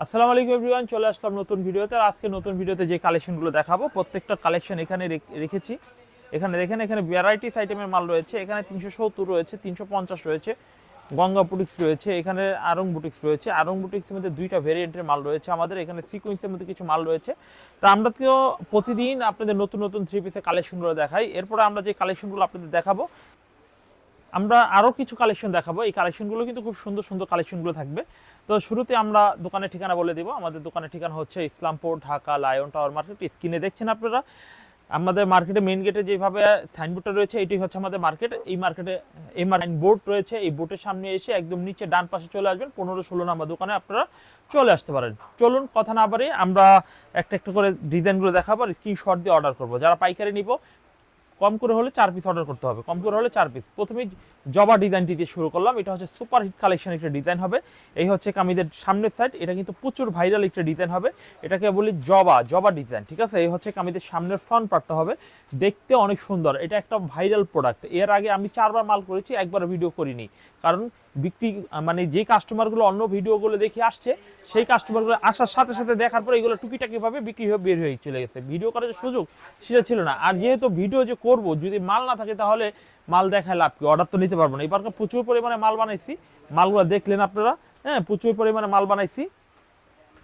আসসালামু আলাইকুম এভরিওয়ান, চলে আসলাম নতুন ভিডিওতে। আর আজকে নতুন ভিডিওতে যে কালেকশনগুলো দেখাবো, প্রত্যেকটা কালেকশন এখানে রেখ- রেখেছি। এখানে দেখেন, এখানে ভ্যারাইটিস আইটেমের মাল রয়েছে। এখানে তিনশো সত্তর রয়েছে, তিনশো পঞ্চাশ রয়েছে, গঙ্গা বুটিক্স রয়েছে, এখানে আরং বুটিক্স রয়েছে। আরং বুটিক্সের মধ্যে দুইটা ভেরিয়েন্টের মাল রয়েছে আমাদের। এখানে সিকুয়েন্সের মধ্যে কিছু মাল রয়েছে। তা আমরা তো প্রতিদিন আপনাদের নতুন নতুন থ্রি পিসের কালেকশনগুলো দেখাই। এরপরে আমরা যে কালেকশনগুলো আপনাদের দেখাবো, আমরা আরও কিছু কালেকশন দেখাবো। এই কালেকশনগুলো কিন্তু খুব সুন্দর সুন্দর কালেকশনগুলো থাকবে। তো শুরুতে আমরা দোকানের ঠিকানা বলে দিব। আমাদের দোকানের ঠিকানা হচ্ছে Islampur Dhaka Lion Tower market. স্ক্রিনে দেখছেন আপনারা? আমাদের মার্কেটে মেইন গেটে যেভাবে সাইনবোর্ডটা রয়েছে, এটি হচ্ছে আমাদের মার্কেট। এই মার্কেটে, এই বোর্ড রয়েছে। এই বোর্ডের সামনে এসে একদম নিচে ডান পাশে চলে আসবেন। পনেরো ষোলো নাম্বার দোকানে আপনারা চলে আসতে পারেন। চলুন, কথা না বাড়িয়ে আমরা একটা একটা করে ডিজাইনগুলো দেখাবো আর স্ক্রিনশট দিয়ে অর্ডার করব। যারা পাইকারি নিব কম করে হলে চার পিস অর্ডার করতে হবে, কম করে হলে চার পিস প্রথমেই জবা ডিজাইনটি দিয়ে শুরু করলাম, এটা হচ্ছে সুপার হিট কালেকশন একটা ডিজাইন হবে। এই হচ্ছে কামিদের সামনের সাইড এটা কিন্তু প্রচুর ভাইরাল একটা ডিজাইন হবে। এটাকে বলি জবা জবা ডিজাইন ঠিক আছে? এই হচ্ছে কামিদের সামনের ফ্রন্ট পার্টটা হবে। দেখতে অনেক সুন্দর, এটা একটা ভাইরাল প্রোডাক্টের আগে আমি চারবার মাল করেছি, একবার ভিডিও করিনি। কারণ বিক্রি মানে যে কাস্টমারগুলো অন্য ভিডিওগুলো দেখে আসছে, সেই কাস্টমারগুলো আসার সাথে সাথে দেখার পরে এগুলো টুকিটাকিভাবে বিক্রি হয়ে বের হয়ে চলে গেছে। ভিডিও করার যে সুযোগ, সেটা ছিল না। আর যেহেতু ভিডিও যে করব, যদি মাল না থাকে তাহলে মাল দেখায় লাভ কি? অর্ডার তো নিতে পারব না। এবার প্রচুর পরিমাণে মাল বানাইছি। মালগুলো দেখলেন আপনারা হ্যাঁ প্রচুর পরিমাণে মাল বানাইছি।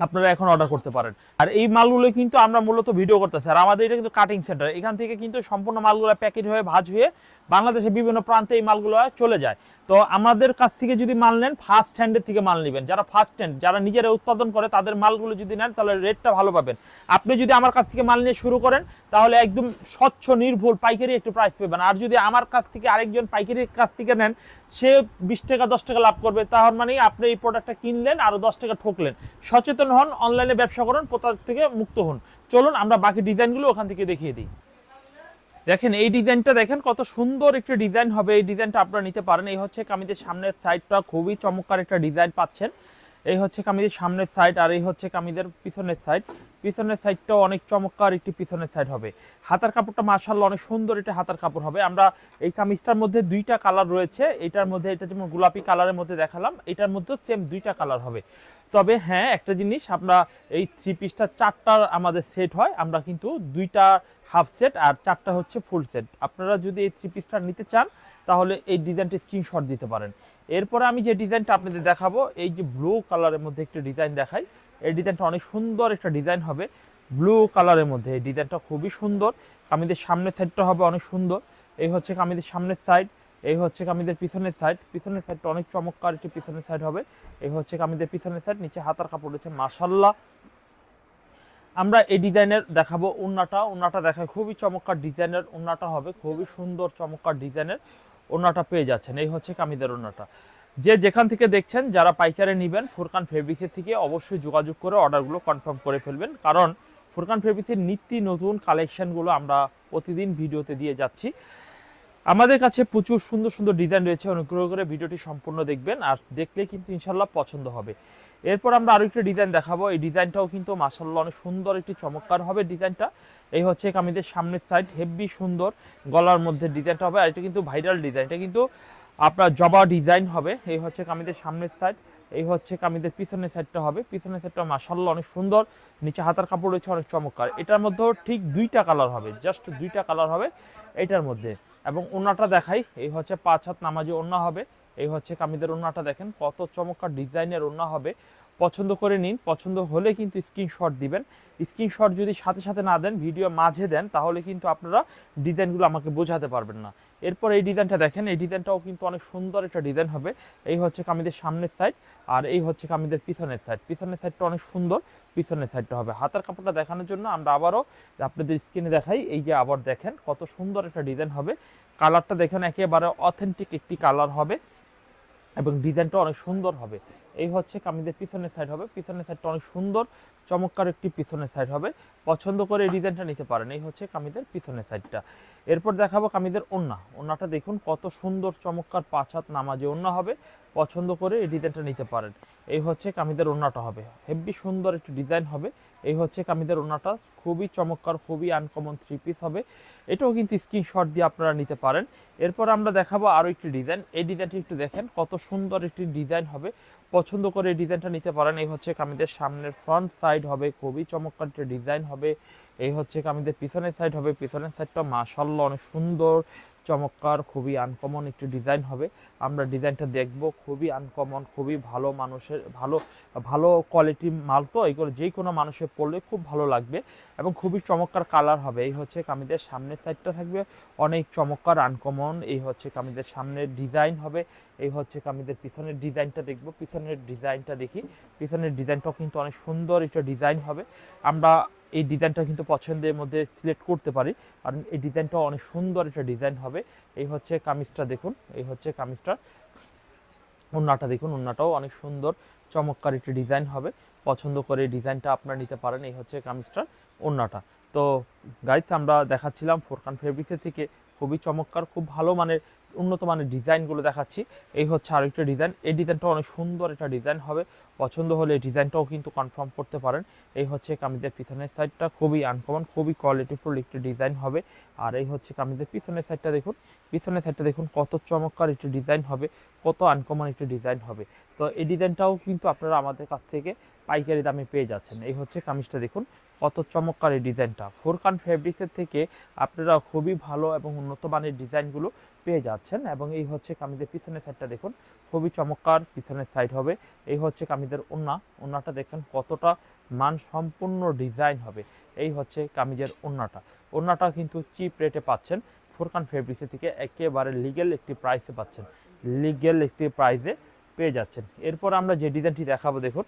আপনারা এখন অর্ডার করতে পারেন। আর এই মালগুলো কিন্তু আমরা মূলত ভিডিও করতেছি। আর আমাদের এটা কিন্তু কাটিং সেন্টার এখান থেকে কিন্তু সম্পূর্ণ মালগুলো প্যাকেট হয়ে, ভাজ হয়ে বাংলাদেশের বিভিন্ন প্রান্তে এই মালগুলো চলে যায়। তো আমাদের কাছ থেকে যদি মাল নেন ফার্স্ট হ্যান্ডের থেকে মাল নেবেন। যারা ফার্স্ট হ্যান্ড যারা নিজেরা উৎপাদন করে, তাদের মালগুলো যদি নেন, তাহলে রেটটা ভালো পাবেন। আপনি যদি আমার কাছ থেকে মাল নিয়ে শুরু করেন, তাহলে একদম স্বচ্ছ, নির্ভুল পাইকারি একটু প্রাইস পাবেন। আর যদি আমার কাছ থেকে আরেকজন পাইকারির কাছ থেকে নেন, সে বিশ টাকা, দশ টাকা লাভ করবে। তার মানে আপনি এই প্রোডাক্টটা কিনলেন আরও দশ টাকা ঠকলেন। সচেতন হন অনলাইনে ব্যবসা করুন প্রতার থেকে মুক্ত হন। চলুন, আমরা বাকি ডিজাইনগুলো ওখান থেকে দেখিয়ে দিই। দেখেন, এই ডিজাইনটা দেখেন কত সুন্দর একটা ডিজাইন হবে। এই ডিজাইনটা আপনারা নিতে পারেন। এই হচ্ছে কামিজের সামনের সাইডটা খুবই চমৎকার একটা ডিজাইন পাচ্ছেন। এই হচ্ছে কামিজের সামনের সাইড আর এই হচ্ছে কামিজের পিছনের সাইড। পিছনের সাইডটাও অনেক চমৎকার একটি পিছনের সাইড হবে। হাতার কাপড়টা মার্শাল্লাহ অনেক সুন্দর এটা হাতার কাপড় হবে। আমরা এই কামিজটার মধ্যে দুইটা কালার রয়েছে। এটার মধ্যে, এটা যেমন গোলাপি কালারের মধ্যে দেখালাম, এটার মধ্যে সেম দুইটা কালার হবে। তবে হ্যাঁ একটা জিনিস, আমরা এই থ্রি পিসটা চারটার আমাদের সেট হয়। আমরা কিন্তু দুইটা হাফ সেট আর চারটা হচ্ছে ফুল সেট আপনারা যদি এই থ্রি পিসটা নিতে চান, তাহলে এই ডিজাইনটি স্ক্রিনশট দিতে পারেন। এরপরে আমি যে ডিজাইনটা আপনাদের দেখাবো, এই যে ব্লু কালারের মধ্যে একটা ডিজাইন দেখাই। এই ডিজাইনটা অনেক সুন্দর একটা ডিজাইন হবে। ব্লু কালারের মধ্যে এই ডিজাইনটা খুবই সুন্দর। কামিদের সামনের সাইডটা হবে অনেক সুন্দর। এই হচ্ছে কামিদের সামনের সাইড এই হচ্ছে কামিদের পিছনের সাইড পিছনের সাইডটা অনেক চমৎকার একটি পিছনের সাইড হবে। এই হচ্ছে কামিদের পিছনের সাইড নিচে হাতার কাপড় রয়েছে মাসাল্লাহ আমরা এই ডিজাইনের দেখাবো উন্নাটা উন্নাটা দেখায় খুবই চমৎকার ডিজাইনের উন্নাটা হবে, খুবই সুন্দর চমৎকার ডিজাইনের ওনাটা পেয়ে যাচ্ছেন। এই হচ্ছে কামিদের ওনাটা যে যেখান থেকে দেখছেন, যারা পাইকারে নেবেন, ফুরকান ফেব্রিক্সের থেকে অবশ্যই যোগাযোগ করে অর্ডারগুলো কনফার্ম করে ফেলবেন। কারণ ফুরকান ফেব্রিক্সের নিত্য নতুন কালেকশনগুলো আমরা প্রতিদিন ভিডিওতে দিয়ে যাচ্ছি। আমাদের কাছে প্রচুর সুন্দর সুন্দর ডিজাইন রয়েছে। অনুগ্রহ করে ভিডিওটি সম্পূর্ণ দেখবেন আর দেখলে কিন্তু ইনশাল্লাহ পছন্দ হবে। এরপর আমরা আরও একটা ডিজাইন দেখাবো। এই ডিজাইনটাও কিন্তু মাসাল্লাহ অনেক সুন্দর একটি চমৎকার হবে ডিজাইনটা এই হচ্ছে কামিদের সামনের সাইড হেভি সুন্দর, গলার মধ্যে ডিজাইনটা হবে। আর এটা কিন্তু ভাইরাল ডিজাইন এটা কিন্তু আপনার জবা ডিজাইন হবে। এই হচ্ছে কামিদের সামনের সাইড এই হচ্ছে কামিদের পিছনের সাইডটা হবে। পিছনের সাইডটা মাসাল্লাহ অনেক সুন্দর, নিচে হাতার কাপড় রয়েছে অনেক চমৎকার। এটার মধ্যেও ঠিক দুইটা কালার হবে জাস্ট দুইটা কালার হবে এটার মধ্যে। এবং ওনাটা দেখাই, এই হচ্ছে পাঁচ হাত নামাজি ওনা হবে। এই হচ্ছে কামিদের ওনাটা দেখেন, কত চমৎকার ডিজাইনের ওনা হবে। পছন্দ করে নিন, পছন্দ হলে কিন্তু স্ক্রিনশট দিবেন। স্ক্রিনশট যদি সাথে সাথে না দেন ভিডিও মাঝে দেন, তাহলে কিন্তু আপনারা ডিজাইনগুলো আমাকে বোঝাতে পারবেন না। এরপর এই ডিজাইনটা দেখেন, এই ডিজাইনটাও কিন্তু অনেক সুন্দর একটা ডিজাইন হবে। এই হচ্ছে কামিদের সামনের সাইড আর এই হচ্ছে কামিদের পিছনের সাইড পিছনের সাইডটা অনেক সুন্দর, পিছনের সাইডটা হবে। হাতার কাপড়টা দেখানোর জন্য আমরা আবারও আপনাদের স্ক্রিনে দেখাই, এই যে আবার দেখেন, কত সুন্দর একটা ডিজাইন হবে। কালারটা দেখেন, একেবারে অথেন্টিক একটি কালার হবে। এবং ডিজাইনটা অনেক সুন্দর হবে। এই হচ্ছে কামিজের পিছনের সাইড হবে। পিছনের সাইডটা অনেক সুন্দর, চমৎকার একটি পিছনের সাইড হবে। পছন্দ করে এই ডিজাইনটা নিতে পারেন। এই হচ্ছে কামিদের পিছনের সাইডটা এরপর দেখাবো কামিদের ওন্না ওন্নাটা দেখুন কত সুন্দর, চমৎকার পাঁচ হাত নামাজে ওন্না হবে। পছন্দ করে এই ডিজাইনটা নিতে পারেন। এই হচ্ছে কামিদের ওন্নাটা হবে। হেভি সুন্দর একটি ডিজাইন হবে। এই হচ্ছে কামিদের ওন্নাটা খুবই চমৎকার, খুবই আনকমন থ্রি পিস হবে। এটাও কিন্তু স্ক্রিনশট দিয়ে আপনারা নিতে পারেন। এরপর আমরা দেখাবো আরও একটি ডিজাইন। এই ডিজাইনটি একটু দেখেন, কত সুন্দর একটি ডিজাইন হবে। পছন্দ করে এই ডিজাইনটা নিতে পারেন। এই হচ্ছে কামিদের সামনের ফ্রন্ট সাইড হবে। খুবই চমৎকার একটা ডিজাইন হবে। এই হচ্ছে কামিদের পিছনের সাইড হবে। পিছনের সাইডটা মাশাল্লাহ অনেক সুন্দর। চমৎকার, খুবই আনকমন একটি ডিজাইন হবে। আমরা ডিজাইনটা দেখব, খুবই আনকমন খুবই ভালো মানুষের, ভালো ভালো কোয়ালিটি মাল তো, এগুলো যে কোনো মানুষের পড়লে খুব ভালো লাগবে এবং খুবই চমৎকার কালার হবে। এই হচ্ছে কামিদের সামনের সাইডটা থাকবে, অনেক চমৎকার আনকমন এই হচ্ছে কামিজের সামনের ডিজাইন হবে। এই হচ্ছে কামিজের পিছনের ডিজাইনটা দেখব। পিছনের ডিজাইনটা দেখি। পিছনের ডিজাইনটাও কিন্তু অনেক সুন্দর একটা ডিজাইন হবে। আমরা এই ডিজাইনটা কিন্তু পছন্দের মধ্যে সিলেক্ট করতে পারি। কারণ এই ডিজাইনটা অনেক সুন্দর একটা ডিজাইন হবে। এই হচ্ছে কামিজটা দেখুন। এই হচ্ছে কামিজটা। ওন্নাটা দেখুন। ওন্নাটাও অনেক সুন্দর, চমৎকার একটি ডিজাইন হবে। পছন্দ করে ডিজাইনটা আপনারা নিতে পারেন। এই হচ্ছে কামিজটার ওন্নাটা তো গাইজ আমরা দেখাচ্ছিলাম ফোরকান ফেব্রিক্সের থেকে। খুবই চমৎকার, খুব ভালো মানের উন্নত মানের ডিজাইনগুলো দেখাচ্ছি। এই হচ্ছে আরেকটা ডিজাইন এই ডিজাইনটা অনেক সুন্দর একটা ডিজাইন হবে। পছন্দ হলে এই ডিজাইনটাও কিন্তু কনফার্ম করতে পারেন। এই হচ্ছে কামিজের পিছনের সাইডটা খুবই আনকমন খুবই কোয়ালিটিফুল একটি ডিজাইন হবে। আর এই হচ্ছে কামিজের পিছনের সাইডটা দেখুন। পিছনের সাইডটা দেখুন, কত চমৎকার একটি ডিজাইন হবে, কত আনকমন একটি ডিজাইন হবে। তো এই ডিজাইনটাও কিন্তু আপনারা আমাদের কাছ থেকে পাইকারি দামে পেয়ে যাচ্ছেন। এই হচ্ছে কামিজটা দেখুন। কত চমৎকার এই ডিজাইনটা। ফোরকান ফেব্রিক্সের থেকে আপনারা খুবই ভালো এবং উন্নত মানের ডিজাইনগুলো পেয়ে যাচ্ছেন এবং এই হচ্ছে কামিজের পিছনের সাইডটা দেখুন, খুবই চমৎকার, পিছনের সাইড হবে। এই হচ্ছে কামিজের ওন্না, ওন্নাটা দেখেন কতটা মান সম্পূর্ণ ডিজাইন হবে। এই হচ্ছে কামিজের ওন্নাটা। ওন্নাটা কিন্তু চিপ রেটে পাচ্ছেন, ফোরকান ফেব্রিক্সের থেকে একেবারে লিগেল একটি প্রাইসে পাচ্ছেন। লিগেল একটি প্রাইসে পেয়ে যাচ্ছেন। এরপর আমরা যে ডিজাইনটি দেখাবো দেখুন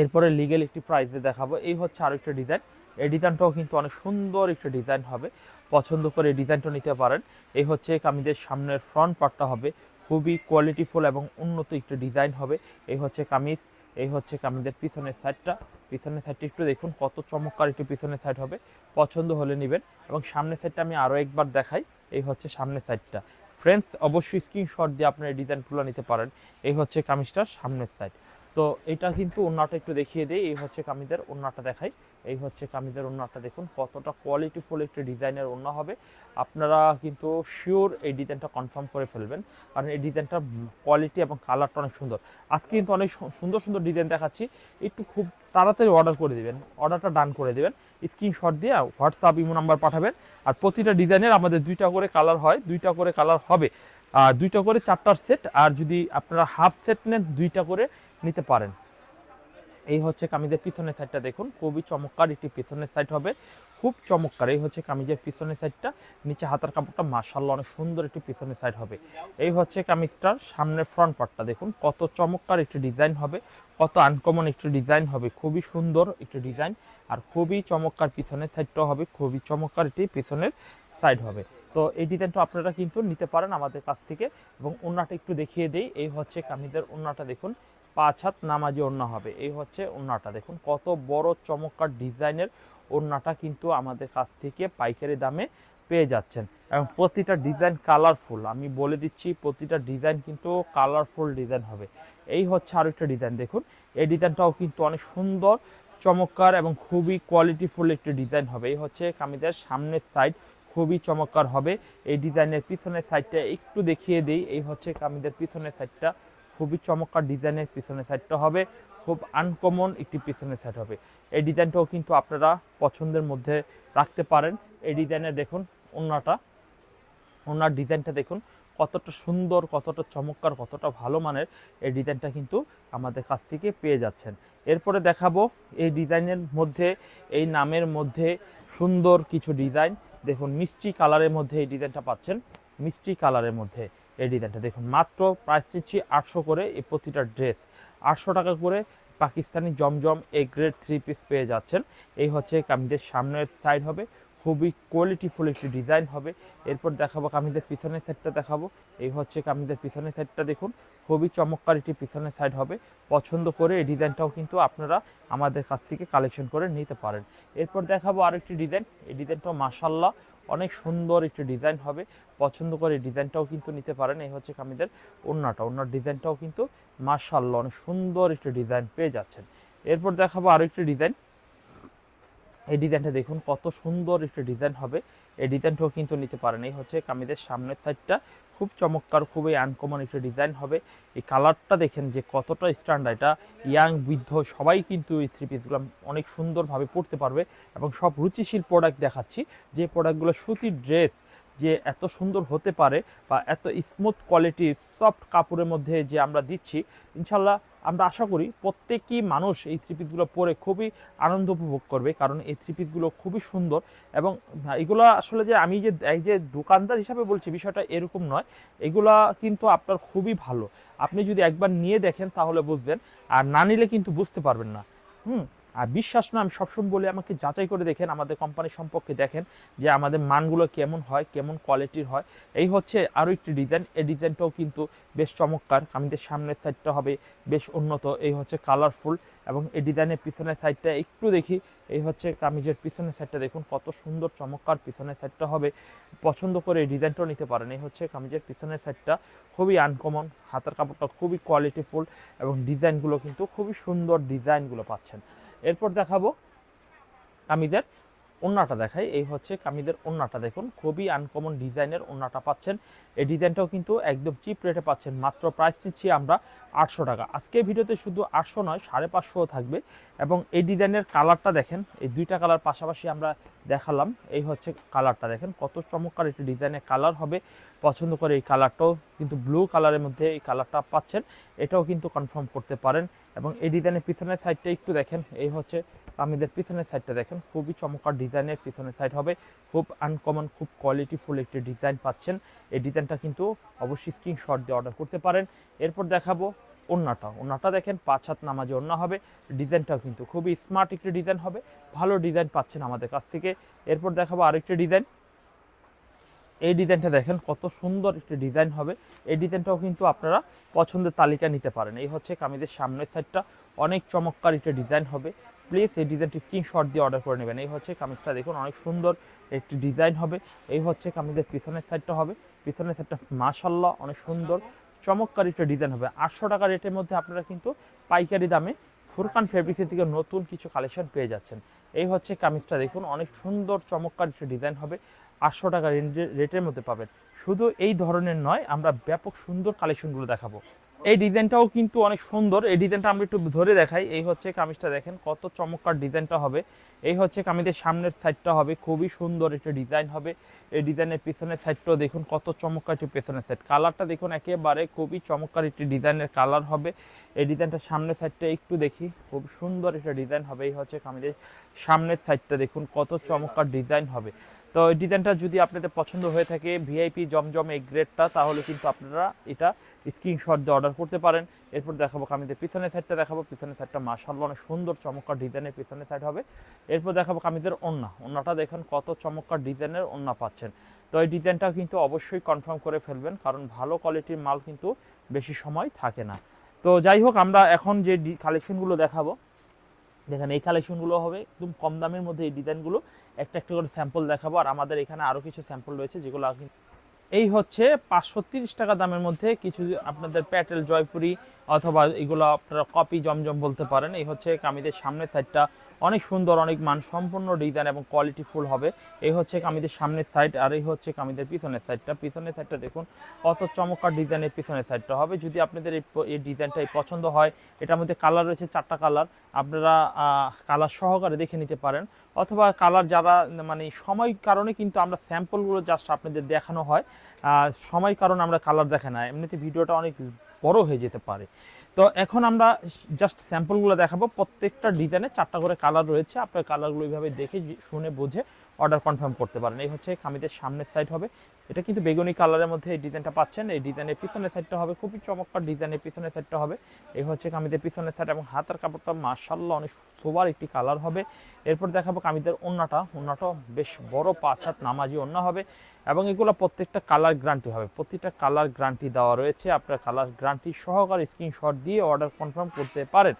এরপরে লিগেল একটি প্রাইসে দেখাবো। এই হচ্ছে আরও আরেকটা ডিজাইন এই ডিজাইনটাও কিন্তু অনেক সুন্দর একটা ডিজাইন হবে। পছন্দ করে এই ডিজাইনটা নিতে পারেন। এই হচ্ছে কামিজের সামনের ফ্রন্ট পার্টটা হবে। খুবই কোয়ালিটিফুল এবং উন্নত একটা ডিজাইন হবে। এই হচ্ছে কামিজ। এই হচ্ছে কামিজের পিছনের সাইডটা পিছনের সাইডটা একটু দেখুন, কত চমৎকার একটি পিছনের সাইড হবে। পছন্দ হলে নেবেন এবং সামনের সাইডটা আমি আরও একবার দেখাই। এই হচ্ছে সামনের সাইডটা ফ্রেন্ডস অবশ্যই স্ক্রিনশট দিয়ে আপনার এই ডিজাইনগুলো নিতে পারেন। এই হচ্ছে কামিজটার সামনের সাইড তো এটা কিন্তু ওন্নাটা একটু দেখিয়ে দেই। এই হচ্ছে কামিজের ওন্নাটা দেখাই। এই হচ্ছে কামিজের ওন্নাটা দেখুন, কতটা কোয়ালিটিফুল একটি ডিজাইনের ওন্না হবে। আপনারা কিন্তু শিওর এই ডিজাইনটা কনফার্ম করে ফেলবেন, কারণ এই ডিজাইনটার কোয়ালিটি এবং কালারটা অনেক সুন্দর। আজকে কিন্তু অনেক সুন্দর সুন্দর ডিজাইন দেখাচ্ছি। একটু খুব তাড়াতাড়ি অর্ডার করে দিবেন অর্ডারটা ডান করে দিবেন। স্ক্রিনশট দিয়ে হোয়াটসঅ্যাপ ইমো নাম্বার পাঠাবেন। আর প্রতিটা ডিজাইনের আমাদের দুইটা করে কালার হয়, দুইটা করে কালার হবে। আর দুইটা করে চারটার সেট আর যদি আপনারা হাফ সেট নেন, দুইটা করে নিতে পারেন। এই হচ্ছে কামিজের পিছনের সাইডটা দেখুন, খুবই চমৎকার একটি পিছনের সাইড হবে, খুব চমৎকার। এই হচ্ছে কামিজের পিছনের সাইডটা নিচে হাতার কাপড়টা মার্শাল্লাহ অনেক সুন্দর একটি পিছনের সাইড হবে। এই হচ্ছে কামিজটার সামনের ফ্রন্ট পার্টটা দেখুন, কত চমৎকার একটি ডিজাইন হবে, কত আনকমন একটি ডিজাইন হবে, খুবই সুন্দর একটি ডিজাইন আর খুবই চমৎকার পিছনের সাইডটাও হবে, খুবই চমৎকার একটি পিছনের সাইড হবে। তো এই ডিজাইনটা আপনারা কিন্তু নিতে পারেন আমাদের কাছ থেকে এবং ওন্নাটা একটু দেখিয়ে দেই, এই হচ্ছে কামিজের ওন্নাটা দেখুন পাঁচ হাত নামাজি ওন্না হবে। এই হচ্ছে ওন্নাটা দেখুন, কত বড় চমৎকার ডিজাইনের ওন্নাটা কিন্তু আমাদের কাছ থেকে পাইকারি দামে পেয়ে যাচ্ছেন। এবং প্রতিটা ডিজাইন কালারফুল। আমি বলে দিচ্ছি, প্রতিটা ডিজাইন কিন্তু কালারফুল ডিজাইন হবে। এই হচ্ছে আরও একটা ডিজাইন। দেখুন, এই ডিজাইনটাও কিন্তু অনেক সুন্দর, চমৎকার এবং খুবই কোয়ালিটিফুল একটি ডিজাইন হবে। এই হচ্ছে কামিজের সামনের সাইড খুবই চমৎকার হবে। এই ডিজাইনের পিছনের সাইডটা একটু দেখিয়ে দিই। এই হচ্ছে কামিজের পিছনের সাইডটা খুবই চমৎকার ডিজাইনের পিছনের সাইডটা হবে, খুব আনকমন একটি পিছনের সাইড হবে। এই ডিজাইনটাও কিন্তু আপনারা পছন্দের মধ্যে রাখতে পারেন। এই ডিজাইনে দেখুন ওনাটা, ওনার ডিজাইনটা দেখুন কতটা সুন্দর, কতটা চমৎকার, কতটা ভালো মানের এই ডিজাইনটা কিন্তু আমাদের কাছ থেকে পেয়ে যাচ্ছেন। এরপরে দেখাবো এই ডিজাইনের মধ্যে, এই নামের মধ্যে সুন্দর কিছু ডিজাইন। দেখুন মিষ্টি কালারের মধ্যে এই ডিজাইনটা পাচ্ছেন, মিষ্টি কালারের মধ্যে। এই ডিজাইনটা দেখুন, মাত্র প্রাইস দিচ্ছি আটশো করে এই প্রতিটা ড্রেস আটশো টাকা করে Pakistani Zamzam A grade three piece পেয়ে যাচ্ছেন। এই হচ্ছে কামিজের সামনের সাইড হবে, খুবই কোয়ালিটিফুল একটি ডিজাইন হবে। এরপর দেখাবো কামিজের পিছনের সাইডটা দেখাবো। এই হচ্ছে কামিজের পিছনের সাইডটা দেখুন, খুবই চমৎকার একটি পিছনের সাইড হবে। পছন্দ করে এই ডিজাইনটাও কিন্তু আপনারা আমাদের কাছ থেকে কালেকশন করে নিতে পারেন। এরপর দেখাবো আরেকটি ডিজাইন। এই ডিজাইনটাও মাসাল্লাহ অনেক সুন্দর একটি ডিজাইন হবে। পছন্দ করে ডিজাইনটাও কিন্তু নিতে পারেন। এই হচ্ছে কামিজের ওন্নাটা ওন্নার ডিজাইনটাও কিন্তু মাসাল্লাহ অনেক সুন্দর একটি ডিজাইন পেয়ে যাচ্ছেন। এরপর দেখাবো আরও একটি ডিজাইন। এই ডিজাইনটা দেখুন, কত সুন্দর একটা ডিজাইন হবে। এই ডিজাইনটাও কিন্তু নিতে পারেন। এই হচ্ছে কামিজের সামনের সাইডটা। খুব চমৎকার, খুবই আনকমন একটা ডিজাইন হবে। এই কালারটা দেখেন যে কতটা স্ট্যান্ডার্ড এটা ইয়াং, বৃদ্ধ, সবাই কিন্তু এই থ্রি পিসগুলো অনেক সুন্দরভাবে পড়তে পারবে। এবং সব রুচিশীল প্রোডাক্ট দেখাচ্ছি। যে প্রোডাক্টগুলো সুতির ড্রেস যে এত সুন্দর হতে পারে বা এত স্মুথ কোয়ালিটির সফট কাপড়ের মধ্যে যে আমরা দিচ্ছি, ইনশাল্লাহ আমরা আশা করি প্রত্যেকই মানুষ এই থ্রি পিসগুলো পরে খুবই আনন্দ উপভোগ করবে কারণ এই থ্রি পিসগুলো খুবই সুন্দর এবং এগুলো আসলে যে আমি যে, এই যে দোকানদার হিসাবে বলছি বিষয়টা এরকম নয়, এগুলা কিন্তু আপনার খুবই ভালো। আপনি যদি একবার নিয়ে দেখেন তাহলে বুঝবেন, আর না নিলে কিন্তু বুঝতে পারবেন না। হুম? আর বিশ্বাস না, আমি সবসময় বলি আমাকে যাচাই করে দেখেন, আমাদের কোম্পানি সম্পর্কে দেখেন যে আমাদের মানগুলো কেমন হয়, কেমন কোয়ালিটির হয়। এই হচ্ছে আরও একটি ডিজাইন এই ডিজাইনটাও কিন্তু বেশ চমৎকার। কামিজের সামনের সাইডটা হবে বেশ উন্নত, এই হচ্ছে কালারফুল এবং এই ডিজাইনের পিছনের সাইডটা একটু দেখি, এই হচ্ছে কামিজের পিছনের সাইডটা দেখুন, কত সুন্দর, চমৎকার পিছনের সাইডটা হবে। পছন্দ করে এই ডিজাইনটাও নিতে পারেন, এই হচ্ছে কামিজের পিছনের সাইডটা খুবই আনকমন হাতের কাপড়টা খুবই কোয়ালিটিফুল এবং ডিজাইনগুলো কিন্তু খুবই সুন্দর ডিজাইনগুলো পাচ্ছেন। এরপর দেখাবো কামিদের ওন্নাটা দেখাই। এই হচ্ছে কামিদের ওন্নাটা দেখুন। খুবই আনকমন ডিজাইনের ওন্নাটা পাচ্ছেন। এই ডিজাইনটাও কিন্তু একদম চিপ রেটে পাচ্ছেন। মাত্র প্রাইস নিচ্ছি আমরা আটশো টাকা। আজকে ভিডিওতে শুধু আটশো নয়, সাড়ে পাঁচশো থাকবে। এবং এই ডিজাইনের কালারটা দেখেন, এই দুইটা কালার পাশাপাশি আমরা দেখালাম। এই হচ্ছে কালারটা দেখেন, কত চমৎকার একটি ডিজাইনের কালার হবে। পছন্দ করে এই কালারটাও কিন্তু ব্লু কালারের মধ্যে এই কালারটা পাচ্ছেন। এটাও কিন্তু কনফার্ম করতে পারেন। এবং এই ডিজাইনের পিছনের সাইডটা একটু দেখেন। এই হচ্ছে আমাদের পিছনের সাইডটা দেখেন। খুবই চমৎকার ডিজাইনের পিছনের সাইড হবে। খুব আনকমন খুব কোয়ালিটিফুল একটি ডিজাইন পাচ্ছেন। এই ডিজাইনটা কিন্তু অবশ্যই স্ক্রিনশট দিয়ে অর্ডার করতে পারেন। এরপর দেখাবো ওন্নাটা ওন্নাটা দেখেন, পাঁচ হাত নামাজে ওন্না হবে। ডিজাইনটাও কিন্তু খুবই স্মার্ট একটি ডিজাইন হবে। ভালো ডিজাইন পাচ্ছেন আমাদের কাছ থেকে। এরপর দেখাবো আরেকটি ডিজাইন এই ডিজাইনটা দেখেন, কত সুন্দর একটি ডিজাইন হবে। এই ডিজাইনটাও কিন্তু আপনারা পছন্দের তালিকা নিতে পারেন। এই হচ্ছে কামিজের সামনের সাইডটা অনেক চমৎকার একটা ডিজাইন হবে। প্লিজ এই ডিজাইনটি স্ক্রিনশট দিয়ে অর্ডার করে নেবেন। এই হচ্ছে কামিজটা দেখুন, অনেক সুন্দর একটি ডিজাইন হবে। এই হচ্ছে কামিজের পিছনের সাইডটা হবে। পিছনের সাইডটা মাশাল্লাহ অনেক সুন্দর, চমৎকার একটা ডিজাইন হবে। আটশো টাকা রেটের মধ্যে আপনারা কিন্তু পাইকারি দামে ফুরকান ফেব্রিক্সের থেকে নতুন কিছু কালেকশন পেয়ে যাচ্ছেন। এই হচ্ছে কামিজটা দেখুন, অনেক সুন্দর, চমৎকার একটা ডিজাইন হবে। আটশো টাকা রেটের মধ্যে পাবেন। শুধু এই ধরনের নয়, আমরা ব্যাপক সুন্দর কালেকশনগুলো দেখাবো। এই ডিজাইনটাও কিন্তু অনেক সুন্দর। এই ডিজাইনটা আমরা একটু ধরে দেখাই। এই হচ্ছে কামিজটা দেখেন, কত চমৎকার ডিজাইনটা হবে। এই হচ্ছে কামিজের সামনের সাইডটা হবে, খুবই সুন্দর একটা ডিজাইন হবে। এই ডিজাইনের পিছনের সাইডটাও দেখুন, কত চমৎকার একটি পেছনের সাইড কালারটা দেখুন, একেবারে খুবই চমৎকার একটি ডিজাইনের কালার হবে। এই ডিজাইনটা সামনের সাইডটা একটু দেখি, খুব সুন্দর একটা ডিজাইন হবে। এই হচ্ছে কামিজের সামনের সাইডটা দেখুন, কত চমৎকার ডিজাইন হবে। তো এই ডিজাইনটা যদি আপনাদের পছন্দ হয়ে থাকে ভিআইপি জমজম এই গ্রেডটা তাহলে কিন্তু আপনারা এটা স্ক্রিনশট দিয়ে অর্ডার করতে পারেন। এরপর দেখাবো কামিজের পিছনের সাইডটা দেখাবো। পিছনের সাইডটা মাশাআল্লাহ অনেক সুন্দর চমৎকার ডিজাইনের পিছনের সাইড হবে। এরপর দেখাবো কামিজের ওন্না। ওন্নাটা দেখেন কত চমৎকার ডিজাইনের ওন্না পাচ্ছেন। তো এই ডিজাইনটা কিন্তু অবশ্যই কনফার্ম করে ফেলবেন, কারণ ভালো কোয়ালিটির মাল কিন্তু বেশি সময় থাকে না। তো যাই হোক, আমরা এখন যে কালেকশনগুলো দেখাবো দেখেন, এই কালেকশনগুলো হবে। একদম কম দামের মধ্যে এই ডিজাইনগুলো একটা একটা করে স্যাম্পল দেখাবো, আর আমাদের এখানে আরও কিছু স্যাম্পল রয়েছে যেগুলো এই হচ্ছে পাঁচশো তিরিশ টাকা দামের মধ্যে কিছু আপনাদের প্যাটেল জয়পুরি অথবা এগুলো আপনারা কপি জমজম বলতে পারেন। এই হচ্ছে কামিদের সামনের সাইডটা অনেক সুন্দর, অনেক মান সম্পন্ন ডিজাইন এবং কোয়ালিটি ফুল হবে। এই হচ্ছে কামিদের সামনের সাইড আর এই হচ্ছে কামিদের পিছনের সাইডটা পিছনের সাইডটা দেখুন, কত চমৎকার ডিজাইনের পিছনের সাইডটা হবে। যদি আপনাদের এই ডিজাইনটাই পছন্দ হয়, এটার মধ্যে কালার রয়েছে চারটা কালার আপনারা কালার সহকারে দেখে নিতে পারেন। অথবা কালার যারা মানে সময় কারণে কিন্তু আমরা স্যাম্পলগুলো জাস্ট আপনাদের দেখানো হয়। সময় কারণে আমরা কালার দেখে না। এমনিতে ভিডিওটা অনেক বড় হয়ে যেতে পারে। তো এখন আমরা জাস্ট স্যাম্পলগুলো দেখাবো। প্রত্যেকটা ডিজাইনে চারটা করে কালার রয়েছে। আপনার কালারগুলো এইভাবে দেখে, শুনে, বুঝে অর্ডার কনফার্ম করতে পারেন। এই হচ্ছে কামিজের সামনের সাইড হবে। এটা কিন্তু বেগুনি কালারের মধ্যে এই ডিজাইনটা পাচ্ছেন। এই ডিজাইনের পিছনের সাইডটা হবে, খুবই চমৎকার ডিজাইনের পিছনের সাইডটা হবে। এই হচ্ছে কামিজের পিছনের সাইড এবং হাতের কাপড়টা মার্শাল্লাহ অনেক সোবার একটি কালার হবে। এরপর দেখাবো কামিজের ওন্নাটা। ওন্নাটাও বেশ বড় পাঁচ হাত নামাজি ওন্না হবে এবং এগুলো প্রত্যেকটা কালার গ্যারান্টি হবে। প্রত্যেকটা কালার গ্যারান্টি দেওয়া রয়েছে। আপনার কালার গ্যারান্টি সহকারে স্ক্রিনশট দিয়ে অর্ডার কনফার্ম করতে পারেন।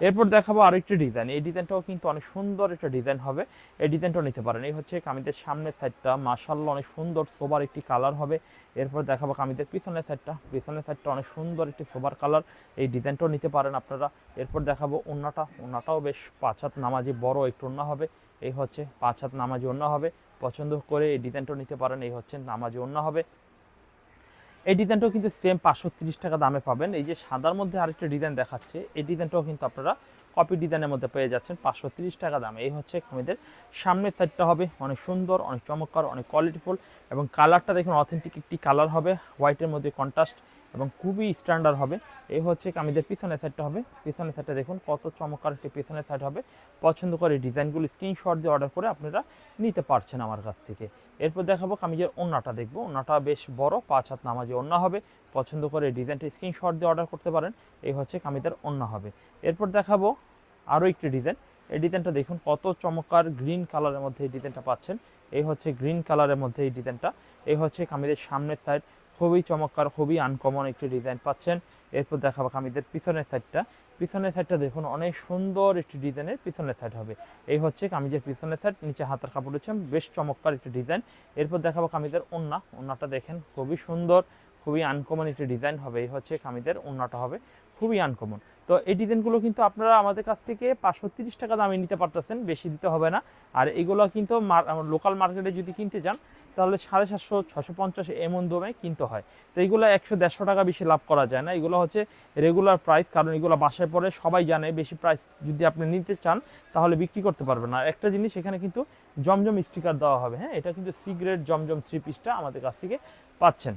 এরপর দেখাবো আরেকটি ডিজাইন এই ডিজাইনটাও কিন্তু অনেক সুন্দর একটা ডিজাইন হবে। এই ডিজাইনটাও নিতে পারেন। এই হচ্ছে কামিজের সামনের সাইডটা মাশাল্লাহ অনেক সুন্দর সোবার একটি কালার হবে। এরপর দেখাবো কামিজের পিছনের সাইডটা পিছনের সাইডটা অনেক সুন্দর একটি সোবার কালার এই ডিজাইনটাও নিতে পারেন আপনারা। এরপর দেখাবো ওন্নাটা। ওন্নাটাও বেশ পাঁচ হাত নামাজি বড় একটু ওন্না হবে। এই হচ্ছে পাঁচ হাত নামাজি ওন্না হবে। পছন্দ করে এই ডিজাইনটাও নিতে পারেন। এই হচ্ছে নামাজি ওন্না হবে। এই ডিজাইনটাও কিন্তু সেম পাঁচশো টাকা দামে পাবেন। এই যে সাদার মধ্যে আরেকটা ডিজাইন দেখাচ্ছে, এই ডিজাইনটাও কিন্তু আপনারা কপি ডিজাইনের মধ্যে পেয়ে যাচ্ছেন পাঁচশো টাকা দামে। এই হচ্ছে কামিজের সামনের সাইডটা হবে, অনেক সুন্দর, অনেক চমৎকার, অনেক কোয়ালিটিফুল এবং কালারটা দেখুন অথেন্টিক একটি কালার হবে হোয়াইটের মধ্যে কন্ট্রাস্ট এবং খুবই স্ট্যান্ডার্ড হবে। এই হচ্ছে কামিজের পিছনের সাইডটা হবে, পিছনের সাইডটা দেখুন কত চমৎকার একটি পিছনের সাইড হবে। পছন্দ করে ডিজাইনগুলো স্ক্রিনশট দিয়ে অর্ডার করে আপনারা নিতে পারছেন আমার কাছ থেকে। এরপর দেখাবো কামিজের ওন্নাটা দেখব। ওন্নাটা বেশ বড়, পাঁচ হাত নামাজি ওন্না হবে। পছন্দ করে ডিজাইনটা স্ক্রিনশট দিয়ে অর্ডার করতে পারেন। এই হচ্ছে কামিজের ওন্না হবে। এরপর দেখাবো আরও একটি ডিজাইন। এই ডিজাইনটা দেখুন, কত চমৎকার গ্রিন কালারের মধ্যে এই ডিজাইনটা পাচ্ছেন। এই হচ্ছে গ্রিন কালারের মধ্যে এই ডিজাইনটা। এই হচ্ছে কামিজের সামনের সাইড খুবই চমৎকার, খুবই আনকমন একটি ডিজাইন পাচ্ছেন। এরপর দেখাবো কামিজের পিছনের সাইডটা পিছনের সাইডটা দেখুন, অনেক সুন্দর একটি ডিজাইনের পিছনের সাইড হবে। এই হচ্ছে কামিজের পিছনের সাইড নিচে হাতের কাপড় হচ্ছে বেশ চমৎকার একটি ডিজাইন এরপর দেখাবো কামিজের ওন্না। ওন্নাটা দেখেন, খুবই সুন্দর, খুবই আনকমন একটি ডিজাইন হবে। এই হচ্ছে কামিজের ওন্নাটা হবে, খুবই আনকমন তো এই ডিজাইনগুলো কিন্তু আপনারা আমাদের কাছ থেকে পাঁচশো তিরিশ টাকা দামে নিতে পারতেছেন, বেশি দিতে হবে না। আর এগুলো কিন্তু লোকাল মার্কেটে যদি কিনতে যান তাহলে সাড়ে সাতশো ছশো পঞ্চাশ এমন দমে কিনতে হয়। তো এইগুলো একশো দেড়শো টাকা বেশি লাভ করা যায় না। এগুলো হচ্ছে রেগুলার প্রাইস কারণ এগুলো বাসায় পরে সবাই জানে বেশি প্রাইস যদি আপনি নিতে চান, তাহলে বিক্রি করতে পারবেন। আর একটা জিনিস, এখানে কিন্তু জমজম স্টিকার দেওয়া হবে হ্যাঁ? এটা কিন্তু সিগারেট জমজম থ্রি পিসটা আমাদের কাছ থেকে পাচ্ছেন।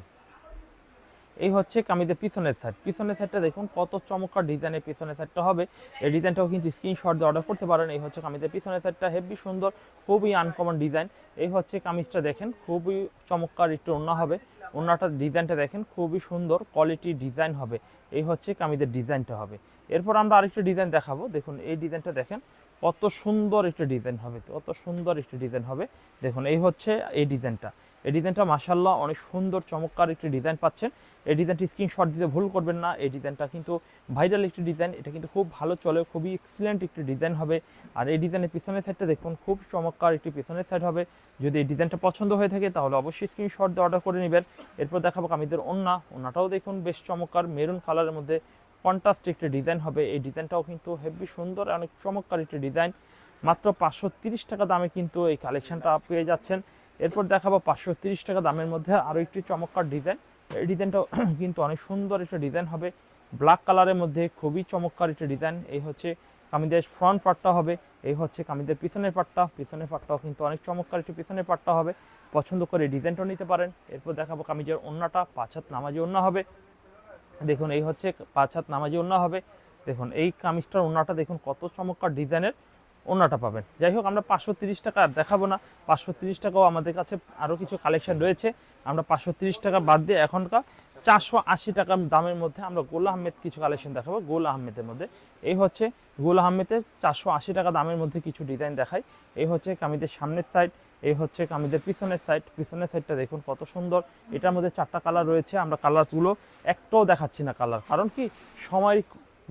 এই হচ্ছে কামিজের পিছনের সাইড পিছনের সাইডটা দেখুন, কত চমৎকার ডিজাইনের পিছনের সাইডটা হবে। এই ডিজাইনটাও কিন্তু স্ক্রিনশট দিয়ে অর্ডার করতে পারেন। এই হচ্ছে কামিজের পিছনের সাইডটা হেভি সুন্দর, খুবই আনকমন ডিজাইন এই হচ্ছে কামিজটা দেখেন, খুবই চমৎকার একটু অন্য হবে। অন্যটার ডিজাইনটা দেখেন, খুবই সুন্দর কোয়ালিটি ডিজাইন হবে। এই হচ্ছে কামিজের ডিজাইনটা হবে। এরপর আমরা আরেকটা ডিজাইন দেখাবো। দেখুন, এই ডিজাইনটা দেখেন, কত সুন্দর একটা ডিজাইন হবে। কত সুন্দর একটা ডিজাইন হবে। দেখুন, এই হচ্ছে এই ডিজাইনটা এই ডিজাইনটা মাসাল্লাহ অনেক সুন্দর, চমৎকার একটি ডিজাইন পাচ্ছেন। এই ডিজাইনটি স্ক্রিনশট দিতে ভুল করবেন না। এই ডিজাইনটা কিন্তু ভাইরাল একটি ডিজাইন। এটা কিন্তু খুব ভালো চলে, খুবই এক্সিলেন্ট একটি ডিজাইন হবে। আর এই ডিজাইনের পিছনের সাইডটা দেখুন, খুব চমৎকার একটি পিছনের সাইড হবে। যদি এই ডিজাইনটা পছন্দ হয়ে থাকে, তাহলে অবশ্যই স্ক্রিনশট দিয়ে অর্ডার করে নেবেন। এরপর দেখাবো কামিজের ওন্না। ওন্নাটাও দেখুন, বেশ চমৎকার মেরুন কালারের মধ্যে কন্ট্রাস্ট একটি ডিজাইন হবে। এই ডিজাইনটাও কিন্তু হেভি সুন্দর, অনেক চমৎকার একটি ডিজাইন। মাত্র পাঁচশো টাকা দামে কিন্তু এই কালেকশনটা পেয়ে যাচ্ছেন। এরপর দেখাবো পাঁচশো তিরিশ টাকা দামের মধ্যে আরও একটি চমৎকার ডিজাইন। এই ডিজাইনটাও কিন্তু অনেক সুন্দর একটা ডিজাইন হবে। ব্ল্যাক কালারের মধ্যে খুবই চমৎকার একটা ডিজাইন। এই হচ্ছে কামিদের ফ্রন্ট পার্টটা হবে, এই হচ্ছে কামিদের পিছনের পার্টটা। পিছনের পার্টটাও কিন্তু অনেক চমৎকার একটি পিছনের পার্টটা হবে। পছন্দ করে ডিজাইনটাও নিতে পারেন। এরপর দেখাবো কামিজের ওন্নাটা পাঁচ হাত নামাজি ওন্না হবে। দেখুন, এই হচ্ছে পাঁচ হাত নামাজি ওন্না হবে। দেখুন, এই কামিজটার ওন্নাটা দেখুন কত চমৎকার ডিজাইনের। ওন্নাটা পাবেন। যাই হোক, আমরা পাঁচশো তিরিশ টাকা আর দেখাবো না। পাঁচশো তিরিশ টাকাও আমাদের কাছে আরও কিছু কালেকশন রয়েছে। আমরা পাঁচশো তিরিশ টাকা বাদ দিয়ে এখনকার চারশো আশি টাকা দামের মধ্যে আমরা গোল আহমেদ কিছু কালেকশন দেখাবো, গোল আহমেদের মধ্যে। এই হচ্ছে গোল আহমেদের চারশো আশি টাকা দামের মধ্যে কিছু ডিজাইন দেখাই। এই হচ্ছে কামিদের সামনের সাইড এই হচ্ছে কামিদের পিছনের সাইড পিছনের সাইডটা দেখুন কত সুন্দর। এটার মধ্যে চারটা কালার রয়েছে, আমরা কালারগুলো একটাও দেখাচ্ছি না কালার কারণ কি? সময়ের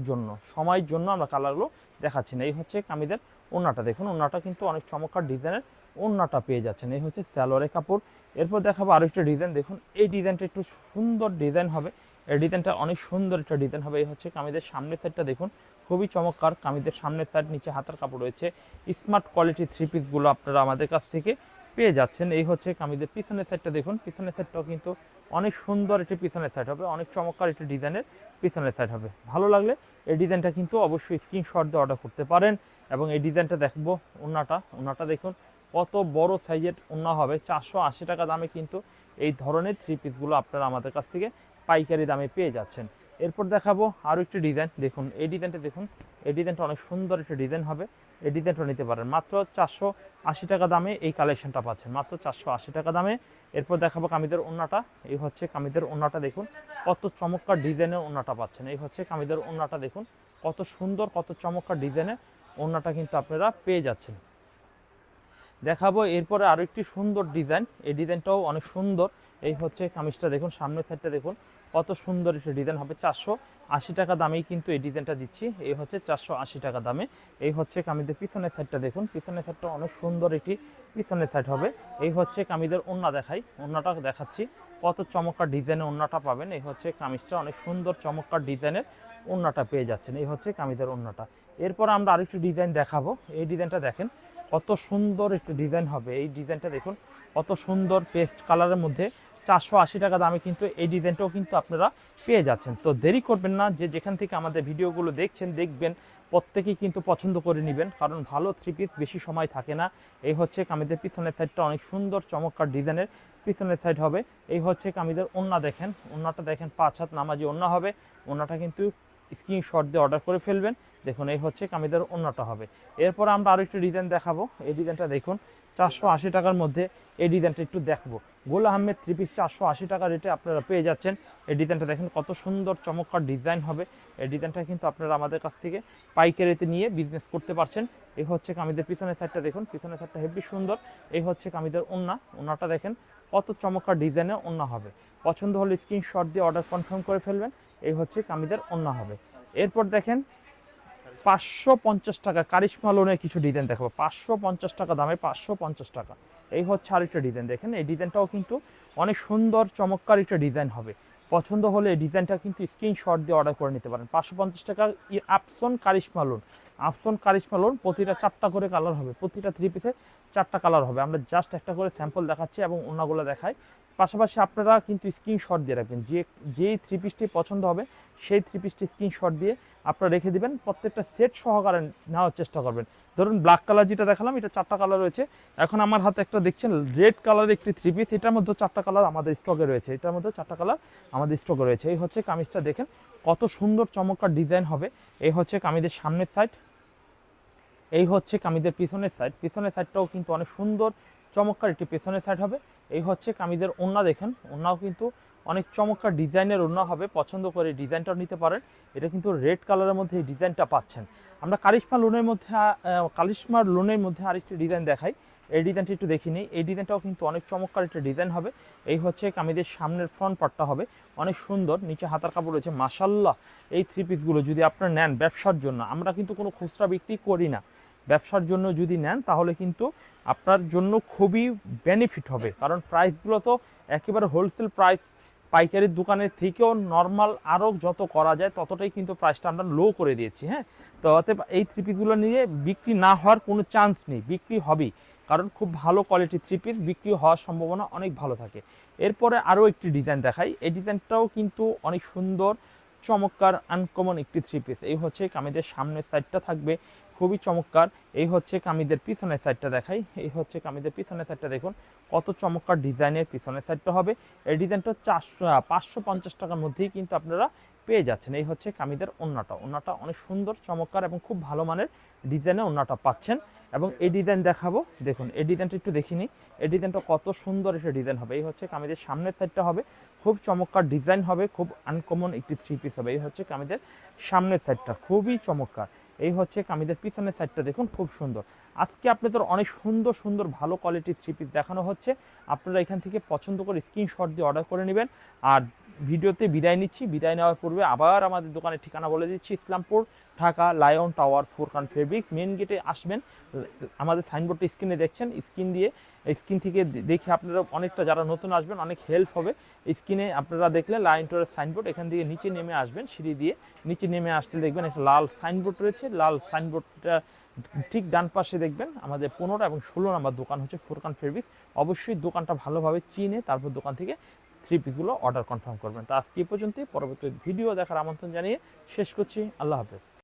জন্য সময়ের জন্য আমরা কালারগুলো দেখাচ্ছি না। এই হচ্ছে কামিদের ওন্নাটা দেখুন ওন্নাটা কিন্তু অনেক চমৎকার ডিজাইনের ওন্নাটা পেয়ে যাচ্ছেন। এই হচ্ছে স্যালোয়ারের কাপড়। এরপর দেখাবো আরেকটা ডিজাইন। দেখুন, এই ডিজাইনটা একটু সুন্দর ডিজাইন হবে। এই ডিজাইনটা অনেক সুন্দর একটা ডিজাইন হবে। এই হচ্ছে কামিদের সামনের সাইডটা দেখুন, খুবই চমৎকার। কামিদের সামনের সাইড নিচে হাতার কাপড় রয়েছে। স্মার্ট কোয়ালিটি থ্রি পিসগুলো আপনারা আমাদের কাছ থেকে পেয়ে যাচ্ছেন। এই হচ্ছে কামিদের পিছনের সাইডটা দেখুন। পিছনের সাইডটাও কিন্তু অনেক সুন্দর একটি পিছনের সাইড হবে। অনেক চমৎকার একটি ডিজাইনের পিছনের সাইড হবে। ভালো লাগলে এই ডিজাইনটা কিন্তু অবশ্যই স্ক্রিনশট দিয়ে অর্ডার করতে পারেন। এবং এই ডিজাইনটা দেখব ওনাটা ওনাটা দেখুন, কত বড় সাইজের ওনা হবে। চারশো আশি টাকা দামে কিন্তু এই ধরনের থ্রি পিসগুলো আপনারা আমাদের কাছ থেকে পাইকারি দামে পেয়ে যাচ্ছেন। এরপর দেখাবো আরও একটি ডিজাইন। দেখুন, এই ডিজাইনটা দেখুন, এই ডিজাইনটা অনেক সুন্দর একটা ডিজাইন হবে। এই ডিজাইনটা নিতে পারেন। মাত্র চারশো আশি টাকা দামে এই কালেকশনটা পাচ্ছেন। মাত্র চারশো আশি টাকা দামে। এরপর দেখাবো কামিদের ওন্নাটা এই হচ্ছে কামিদের ওন্নাটা দেখুন, কত চমৎকার ডিজাইনের ওন্নাটা পাচ্ছেন। এই হচ্ছে কামিদের ওন্নাটা দেখুন, কত সুন্দর, কত চমৎকার ডিজাইনের ওন্নাটা কিন্তু আপনারা পেয়ে যাচ্ছেন। দেখাবো এরপরে আরও একটি সুন্দর ডিজাইন। এই ডিজাইনটাও অনেক সুন্দর। এই হচ্ছে কামিজটা দেখুন, সামনের সাইডটা দেখুন, কত সুন্দর একটা ডিজাইন হবে, চারশো আশি টাকা দামেই কিন্তু এই ডিজাইনটা দিচ্ছি। এই হচ্ছে চারশো আশি টাকা দামে। এই হচ্ছে কামিজের পিছনের সাইডটা দেখুন, পিছনের সাইডটা অনেক সুন্দর একটি পিছনের সাইড হবে। এই হচ্ছে কামিজের ওন্না দেখাই ওন্নাটা দেখাচ্ছি। কত চমৎকার ডিজাইনের ওন্নাটা পাবেন। এই হচ্ছে কামিজটা অনেক সুন্দর চমৎকার ডিজাইনের। ওন্নাটা পেয়ে যাচ্ছেন। এই হচ্ছে কামিজের ওন্নাটা এরপর আমরা আরেকটি ডিজাইন দেখাবো। এই ডিজাইনটা দেখেন, কত সুন্দর একটি ডিজাইন হবে। এই ডিজাইনটা দেখুন, কত সুন্দর পেস্ট কালারের মধ্যে চারশো আশি টাকা দামে কিন্তু এই ডিজাইনটাও কিন্তু আপনারা পেয়ে যাচ্ছেন। তো দেরি করবেন না, যে যেখান থেকে আমাদের ভিডিওগুলো দেখছেন, দেখবেন, প্রত্যেকেই কিন্তু পছন্দ করে নেবেন। কারণ ভালো থ্রি পিস বেশি সময় থাকে না। এই হচ্ছে কামিজের পিছনের সাইডটা অনেক সুন্দর, চমৎকার ডিজাইনের পিছনের সাইড হবে। এই হচ্ছে কামিজের ওন্না দেখেন। ওন্নাটা দেখেন, পাঁচ হাত নামাজি ওন্না হবে। ওন্নাটা কিন্তু স্ক্রিনশট দিয়ে অর্ডার করে ফেলবেন। দেখুন, এই হচ্ছে কামিজের ওন্নাটা হবে। এরপর আমরা আরও একটু ডিজাইন দেখাবো। এই ডিজাইনটা দেখুন, চারশো আশি টাকার মধ্যে এই ডিজাইনটা একটু দেখব। গোল আহমেদ থ্রি পিস চারশো আশি টাকা রেটে আপনারা পেয়ে যাচ্ছেন। এই ডিজাইনটা দেখেন, কত সুন্দর, চমৎকার ডিজাইন হবে। এই ডিজাইনটা কিন্তু আপনারা আমাদের কাছ থেকে পাইকারিতে নিয়ে বিজনেস করতে পারছেন। এই হচ্ছে কামিদের পিছনের সাইডটা দেখুন, পিছনের সাইডটা হেভি সুন্দর। এই হচ্ছে কামিদের ওন্না। ওন্নাটা দেখেন, কত চমৎকার ডিজাইনের ওন্না হবে। পছন্দ হলে স্ক্রিনশট দিয়ে অর্ডার কনফার্ম করে ফেলবেন। এই হচ্ছে কামিদের ওন্না হবে। এরপর দেখেন, পাঁচশো পঞ্চাশ টাকা কারিশমা লোনের কিছু ডিজাইন দেখাবো। পাঁচশো পঞ্চাশ টাকা দামে পাঁচশো পঞ্চাশ টাকা। এই হচ্ছে আরেকটা ডিজাইন। দেখেন, এই ডিজাইনটাও কিন্তু অনেক সুন্দর, চমৎকার একটা ডিজাইন হবে। পছন্দ হলে এই ডিজাইনটা কিন্তু স্ক্রিনশট দিয়ে অর্ডার করে নিতে পারেন। পাঁচশো পঞ্চাশ টাকা আপসন কারিশমা লোন। আপসন কারিশমা লোন প্রতিটা চারটা করে কালার হবে। প্রতিটা থ্রি পিসে চারটা কালার হবে। আমরা জাস্ট একটা করে স্যাম্পল দেখাচ্ছি এবং অন্যগুলো দেখাই। পাশাপাশি আপনারা কিন্তু স্ক্রিনশট দিয়ে রাখবেন। যে, যেই থ্রি পিসটি পছন্দ হবে, সেই থ্রি পিসটি স্ক্রিনশট দিয়ে আপনারা রেখে দিবেন। প্রত্যেকটা সেট সহকারে নেওয়ার চেষ্টা করবেন। ধরুন ব্ল্যাক কালার যেটা দেখালাম, এটা চারটা কালার রয়েছে। এখন আমার হাতে একটা দেখছেন রেড কালারের একটি থ্রি পিস এটার মধ্যে চারটা কালার আমাদের স্টকে রয়েছে। এটার মধ্যে চারটা কালার আমাদের স্টকে রয়েছে। এই হচ্ছে কামিজটা দেখেন, কত সুন্দর চমৎকার ডিজাইন হবে। এই হচ্ছে কামিজের সামনের সাইড এই হচ্ছে কামিজের পিছনের সাইড পিছনের সাইডটাও কিন্তু অনেক সুন্দর, চমৎকার একটি পেছনের সাইড হবে। এই হচ্ছে কামিজের ওন্না দেখেন। ওন্নাও কিন্তু অনেক চমৎকার ডিজাইনের ওন্না হবে পছন্দ করে ডিজাইনটাও নিতে পারেন। এটা কিন্তু রেড কালারের মধ্যে এই ডিজাইনটা পাচ্ছেন। আমরা কারিশমা লোনের মধ্যে আহ, কারিশমার লোনের মধ্যে আরেকটি ডিজাইন দেখাই। এই ডিজাইনটা একটু দেখি নিই। এই ডিজাইনটাও কিন্তু অনেক চমৎকার একটা ডিজাইন হবে। এই হচ্ছে কামিজের সামনের ফ্রন্ট পার্টটা হবে। অনেক সুন্দর নিচে হাতার কাপড় রয়েছে। মাসাল্লাহ এই থ্রি পিসগুলো যদি আপনারা নেন ব্যবসার জন্য আমরা কিন্তু কোনো খুচরা বিক্রি করি না। ব্যবসার জন্য যদি নেন, তাহলে কিন্তু আপনার জন্য খুবই বেনিফিট হবে। কারণ প্রাইসগুলো তো একেবারে হোলসেল প্রাইস পাইকারির দোকানের থেকেও নর্মাল আরও যত করা যায়, ততটাই কিন্তু প্রাইসটা আমরা লো করে দিয়েছি হ্যাঁ? তো অতএব এই থ্রি পিসগুলো নিয়ে বিক্রি না হওয়ার কোনো চান্স নেই। বিক্রি হবেই। কারণ খুব ভালো কোয়ালিটির থ্রি পিস বিক্রি হওয়ার সম্ভাবনা অনেক ভালো থাকে। এরপরে আরও একটি ডিজাইন দেখাই। এই ডিজাইনটাও কিন্তু অনেক সুন্দর, চমৎকার আনকমন একটি থ্রি পিস এই হচ্ছে কামিজের সামনের সাইডটা থাকবে। খুবই চমৎকার। এই হচ্ছে কামিজের পিছনের সাইডটা দেখাই। এই হচ্ছে কামিজের পিছনের সাইডটা দেখুন। কত চমৎকার ডিজাইনের পিছনের সাইডটা হবে। এই ডিজাইনটা চারশো পাঁচশো পঞ্চাশ টাকার মধ্যেই কিন্তু আপনারা পেয়ে যাচ্ছেন। এই হচ্ছে কামিদের ওন্নাটা। ওন্নাটা অনেক সুন্দর, চমৎকার এবং খুব ভালো মানের ডিজাইনে ওন্নাটা পাচ্ছেন। এবং এই ডিজাইন দেখাবো। দেখুন, এই ডিজাইনটা একটু দেখিনি এই ডিজাইনটা কত সুন্দর একটা ডিজাইন হবে। এই হচ্ছে কামিজের সামনের সাইডটা হবে। খুব চমৎকার ডিজাইন হবে। খুব আনকমন একটি থ্রি পিস হবে। এই হচ্ছে কামিজের সামনের সাইডটা খুবই চমৎকার। এই হচ্ছে কামিদের পিছনের সাইডটা দেখুন, খুব সুন্দর। আজকে আপনাদের অনেক সুন্দর সুন্দর, ভালো কোয়ালিটির থ্রি পিস দেখানো হচ্ছে। আপনারা এখান থেকে পছন্দ করে স্ক্রিনশট দিয়ে অর্ডার করে নেবেন। আর ভিডিওতে বিদায় নিচ্ছি। বিদায় নেওয়ার পূর্বে আবার আমাদের দোকানের ঠিকানা বলে দিচ্ছি, Islampur, Dhaka, Lion Tower, Forkan fabric. Main গেটে আসবেন। আমাদের সাইনবোর্ডটা স্ক্রিনে দেখছেন। স্ক্রিন দিয়ে স্ক্রিন থেকে দেখে আপনারা অনেকটা যারা নতুন আসবেন, অনেক হেল্প হবে। স্ক্রিনে আপনারা দেখলে লায়ন টোরের সাইনবোর্ড এখান থেকে নিচে নেমে আসবেন, সিঁড়ি দিয়ে। নিচে নেমে আসতে দেখবেন একটা লাল সাইনবোর্ড রয়েছে। লাল সাইনবোর্ডটা ঠিক ডান পাশে দেখবেন। আমাদের পনেরো এবং ষোলো নাম্বার দোকান হচ্ছে ফোরকান ফেব্রিক। অবশ্যই দোকানটা ভালোভাবে চিনে তারপর দোকান থেকে থ্রি পিসগুলো অর্ডার কনফার্ম করবেন। তো আজকে এই পর্যন্তই। পরবর্তী ভিডিও দেখার আমন্ত্রণ জানিয়ে শেষ করছি। আল্লাহ হাফেজ।